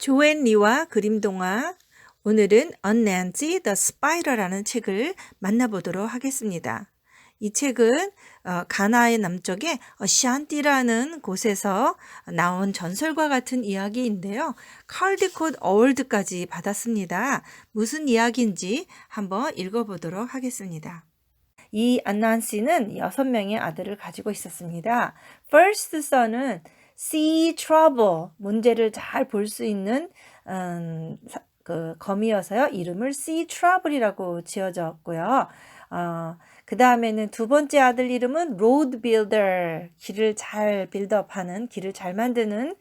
조앤리와 그림동화 오늘은 On Nancy the Spider라는 책을 만나보도록 하겠습니다. 이 책은 어, 가나의 남쪽에 샨티라는 곳에서 나온 전설과 같은 이야기인데요. 칼디콧 어월드까지 받았습니다. 무슨 이야기인지 한번 읽어보도록 하겠습니다. 이 안난시는 여섯 명의 아들을 가지고 있었습니다. First son은 see trouble, 문제를 잘 볼 수 있는 음, 사- 그 검이어서요. 이름을 see trouble이라고 지어졌고요. 어, 그 다음에는 두 번째 아들 이름은 road builder, 길을 잘 빌드업하는, 길을 잘 만드는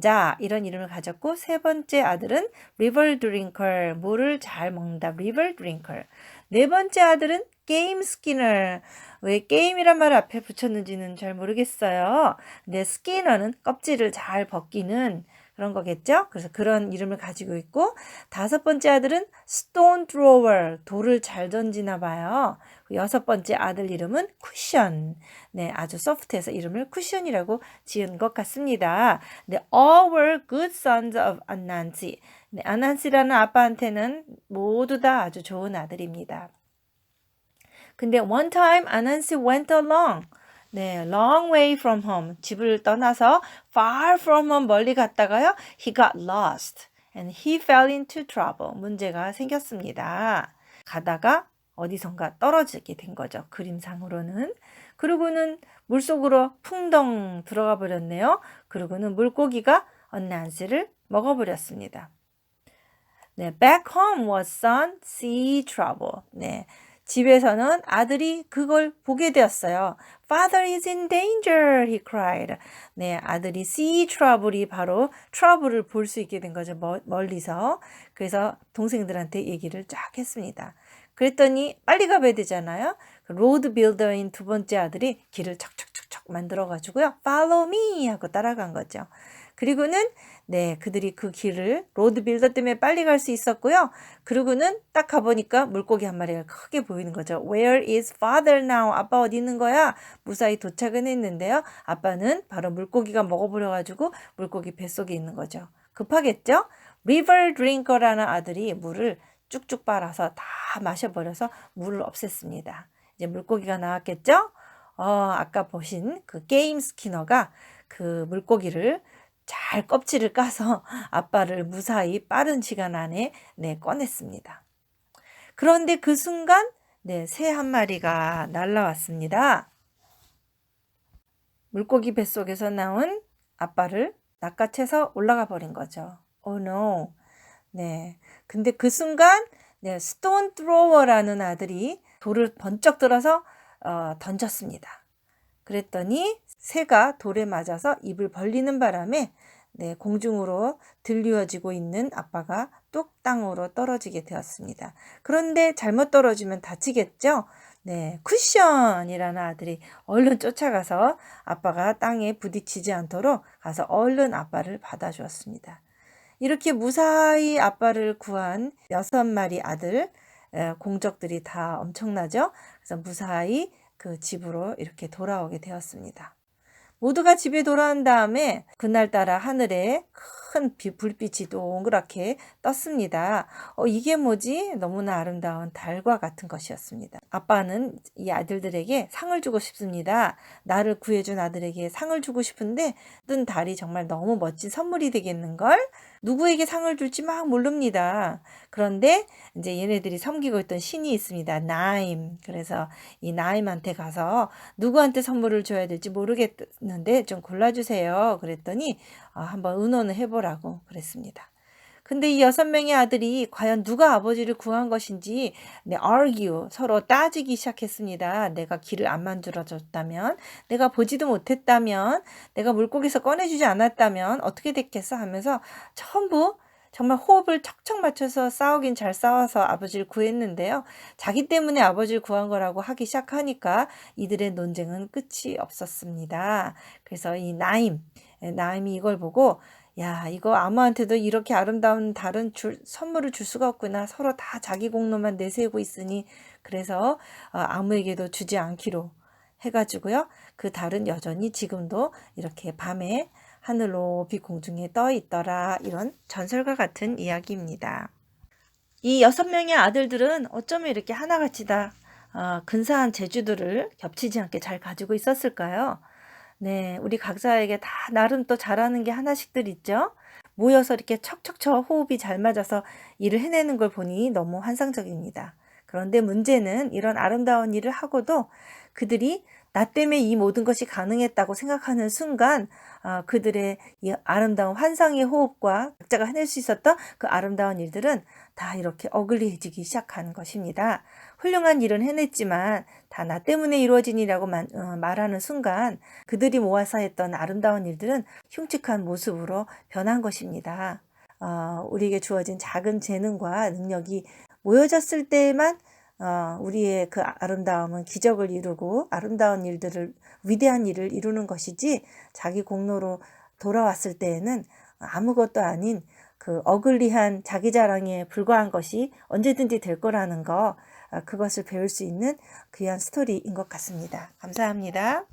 자 이런 이름을 가졌고 세 번째 아들은 river drinker, 물을 잘 먹는다. river drinker. 네 번째 아들은 게임 스키너. 왜 게임이란 말을 앞에 붙였는지는 잘 모르겠어요. 근데 스키너는 껍질을 잘 벗기는 그런 거겠죠? 그래서 그런 이름을 가지고 있고 다섯 번째 아들은 stone thrower, 돌을 잘 던지나 봐요. 그 여섯 번째 아들 이름은 쿠션. 네, 아주 소프트해서 이름을 쿠션이라고 지은 것 같습니다. 네, all were good sons of Anansi. 네, 아난시라는 아빠한테는 모두 다 아주 좋은 아들입니다. 근데 one time 아난시 went along. 네, long way from home. 집을 떠나서 far from home 멀리 갔다가요. He got lost and he fell into trouble. 문제가 생겼습니다. 가다가 어디선가 떨어지게 된 거죠. 그림상으로는. 그리고는 물속으로 풍덩 들어가 버렸네요. 그리고는 물고기가 언난시를 먹어버렸습니다. 네, back home was son see trouble. 네, 집에서는 아들이 그걸 보게 되었어요. Father is in danger, he cried. 네, 아들이 see trouble이 바로 trouble을 볼 수 있게 된 거죠. 멀- 멀리서. 그래서 동생들한테 얘기를 쫙 했습니다. 그랬더니 빨리 가봐야 되잖아요. 그 로드 빌더인 두 번째 아들이 길을 척척척척 만들어 가지고요. Follow me 하고 따라간 거죠. 그리고는 네, 그들이 그 길을 로드 빌더 때문에 빨리 갈 수 있었고요. 그리고는 딱 가보니까 물고기 한 마리가 크게 보이는 거죠. Where is father now? 아빠 어디 있는 거야? 무사히 도착은 했는데요. 아빠는 바로 물고기가 먹어버려가지고 물고기 뱃속에 있는 거죠. 급하겠죠? River Drinker라는 아들이 물을 쭉쭉 빨아서 다 마셔버려서 물을 없앴습니다. 이제 물고기가 나왔겠죠? 어, 아까 보신 그 게임 스키너가 그 물고기를 잘 껍질을 까서 아빠를 무사히 빠른 시간 안에 네, 꺼냈습니다. 그런데 그 순간 네, 새 한 마리가 날라왔습니다. 물고기 뱃속에서 나온 아빠를 낚아채서 올라가 버린 거죠. Oh no. 네. 근데 그 순간 네, 스톤 트로워라는 아들이 돌을 번쩍 들어서 어, 던졌습니다. 그랬더니 새가 돌에 맞아서 입을 벌리는 바람에 네, 공중으로 들리워지고 있는 아빠가 뚝 땅으로 떨어지게 되었습니다. 그런데 잘못 떨어지면 다치겠죠? 네, 쿠션이라는 아들이 얼른 쫓아가서 아빠가 땅에 부딪히지 않도록 가서 얼른 아빠를 받아주었습니다. 이렇게 무사히 아빠를 구한 여섯 마리 아들, 에, 공적들이 다 엄청나죠? 그래서 무사히 그 집으로 이렇게 돌아오게 되었습니다. 모두가 집에 돌아온 다음에 그날따라 하늘에 큰 비- 불빛이 동그랗게 떴습니다. 어, 이게 뭐지? 너무나 아름다운 달과 같은 것이었습니다. 아빠는 이 아들들에게 상을 주고 싶습니다. 나를 구해준 아들에게 상을 주고 싶은데 뜬 달이 정말 너무 멋진 선물이 되겠는걸? 누구에게 상을 줄지 막 모릅니다. 그런데 이제 얘네들이 섬기고 있던 신이 있습니다. 나임. 그래서 이 나임한테 가서 누구한테 선물을 줘야 될지 모르겠는데 좀 골라주세요. 그랬더니 어, 한번 의논을 해보라고 그랬습니다. 근데 이 여섯 명의 아들이 과연 누가 아버지를 구한 것인지 네, argue 서로 따지기 시작했습니다. 내가 길을 안 만들어 줬다면, 내가 보지도 못했다면, 내가 물고기에서 꺼내주지 않았다면 어떻게 됐겠어 하면서 전부 정말 호흡을 척척 맞춰서 싸우긴 잘 싸워서 아버지를 구했는데요. 자기 때문에 아버지를 구한 거라고 하기 시작하니까 이들의 논쟁은 끝이 없었습니다. 그래서 이 나임, 예, 나임이 이걸 보고 야, 이거 아무한테도 이렇게 아름다운 다른 줄, 선물을 줄 수가 없구나. 서로 다 자기 공로만 내세우고 있으니 그래서 어, 아무에게도 주지 않기로 해가지고요. 그 달은 여전히 지금도 이렇게 밤에 하늘 높이 공중에 떠 있더라. 이런 전설과 같은 이야기입니다. 이 여섯 명의 아들들은 어쩌면 이렇게 하나같이 다 어, 근사한 재주들을 겹치지 않게 잘 가지고 있었을까요? 네, 우리 각자에게 다 나름 또 잘하는 게 하나씩들 있죠? 모여서 이렇게 척척척 호흡이 잘 맞아서 일을 해내는 걸 보니 너무 환상적입니다. 그런데 문제는 이런 아름다운 일을 하고도 그들이 나 때문에 이 모든 것이 가능했다고 생각하는 순간 아, 그들의 이 아름다운 환상의 호흡과 각자가 해낼 수 있었던 그 아름다운 일들은 다 이렇게 어글리해지기 시작하는 것입니다. 훌륭한 일은 해냈지만 다 나 때문에 이루어진 일이라고 만- 어, 말하는 순간 그들이 모아서 했던 아름다운 일들은 흉측한 모습으로 변한 것입니다. 어, 우리에게 주어진 작은 재능과 능력이 모여졌을 때에만 어, 우리의 그 아름다움은 기적을 이루고 아름다운 일들을 위대한 일을 이루는 것이지 자기 공로로 돌아왔을 때에는 아무것도 아닌 그 어글리한 자기 자랑에 불과한 것이 언제든지 될 거라는 거 아, 그것을 배울 수 있는 귀한 스토리인 것 같습니다. 감사합니다.